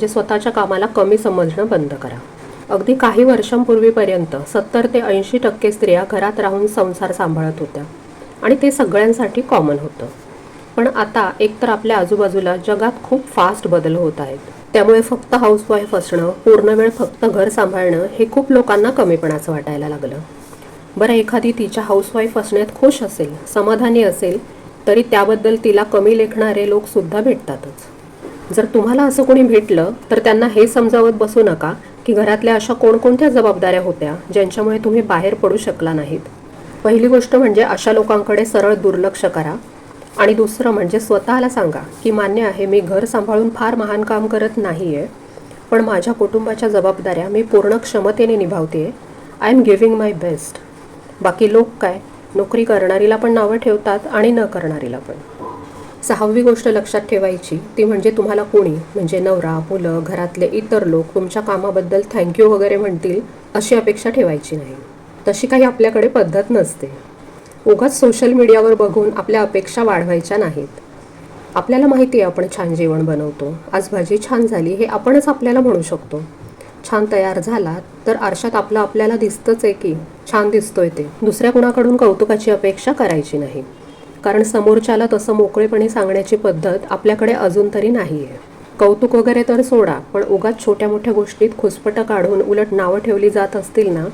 म्हणजे स्वतःच्या कामाला कमी समजणं बंद करा. अगदी काही वर्षांपूर्वीपर्यंत सत्तर ते ऐंशी टक्के स्त्रिया घरात राहून संसार सांभाळत होत्या. आणि ते सगळ्यांसाठी कॉमन होतं. पण आता एकतर आपल्या आजूबाजूला जगात खूप फास्ट बदल होत आहेत. त्यामुळे फक्त हाऊसवाईफ असणं पूर्ण वेळ फक्त घर सांभाळणं हे खूप लोकांना कमीपणाचं वाटायला लागलं. बरं एखादी तिच्या हाऊसवाईफ असण्यात खुश असेल समाधानी असेल तरी त्याबद्दल तिला कमी लेखणारे लोकसुद्धा भेटतातच. जर तुम्हाला असं कोणी भेटलं तर त्यांना हे समजावत बसू नका की घरातल्या अशा कोणकोणत्या जबाबदाऱ्या होत्या ज्यांच्यामुळे तुम्ही बाहेर पडू शकला नाहीत. पहिली गोष्ट म्हणजे अशा लोकांकडे सरळ दुर्लक्ष करा. आणि दुसरं म्हणजे स्वतःला सांगा की मान्य आहे मी घर सांभाळून फार महान काम करत नाही आहे पण माझ्या कुटुंबाच्या जबाबदाऱ्या मी पूर्ण क्षमतेने निभावते I am giving my best बाकी लोक काय? नोकरी करणारीला पण नावं ठेवतात आणि न करणारीला पण. सहावी गोष्ट लक्षात ठेवायची ती म्हणजे तुम्हाला कोणी म्हणजे नवरा मुलं घरातले इतर लोक तुमच्या कामाबद्दल थँक्यू वगैरे म्हणतील अशी अपेक्षा ठेवायची नाही. तशी काही आपल्याकडे पद्धत नसते. उगाच सोशल मीडियावर बघून आपल्या अपेक्षा वाढवायच्या नाहीत. आपल्याला माहिती आहे आपण छान जेवण बनवतो आज भाजी छान झाली हे आपणच आपल्याला म्हणू शकतो. छान तयार झाला तर आरशात आपलं आपल्याला दिसतंच आहे की छान दिसतोय ते. दुसऱ्या कुणाकडून कौतुकाची अपेक्षा करायची नाही. कारण समोरच्याला तसं मोकळेपणे सांगण्याची पद्धत आपल्याकडे अजून तरी नाही आहे कौतुक वगैरे तर सोडा पण उगाच छोट्या मोठ्या गोष्टीत खुसपटं काढून उलट नावं ठेवली जात असतील ना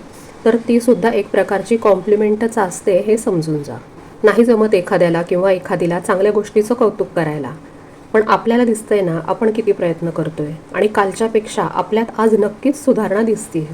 तर ती सुद्धा एक प्रकारची कॉम्प्लिमेंटच असते हे समजून जा. नाही जमत एखाद्याला किंवा एखादीला चांगल्या गोष्टीचं कौतुक करायला. पण आपल्याला दिसतंय ना आपण किती प्रयत्न करतोय आणि कालच्यापेक्षा आपल्यात आज नक्कीच सुधारणा दिसतीये.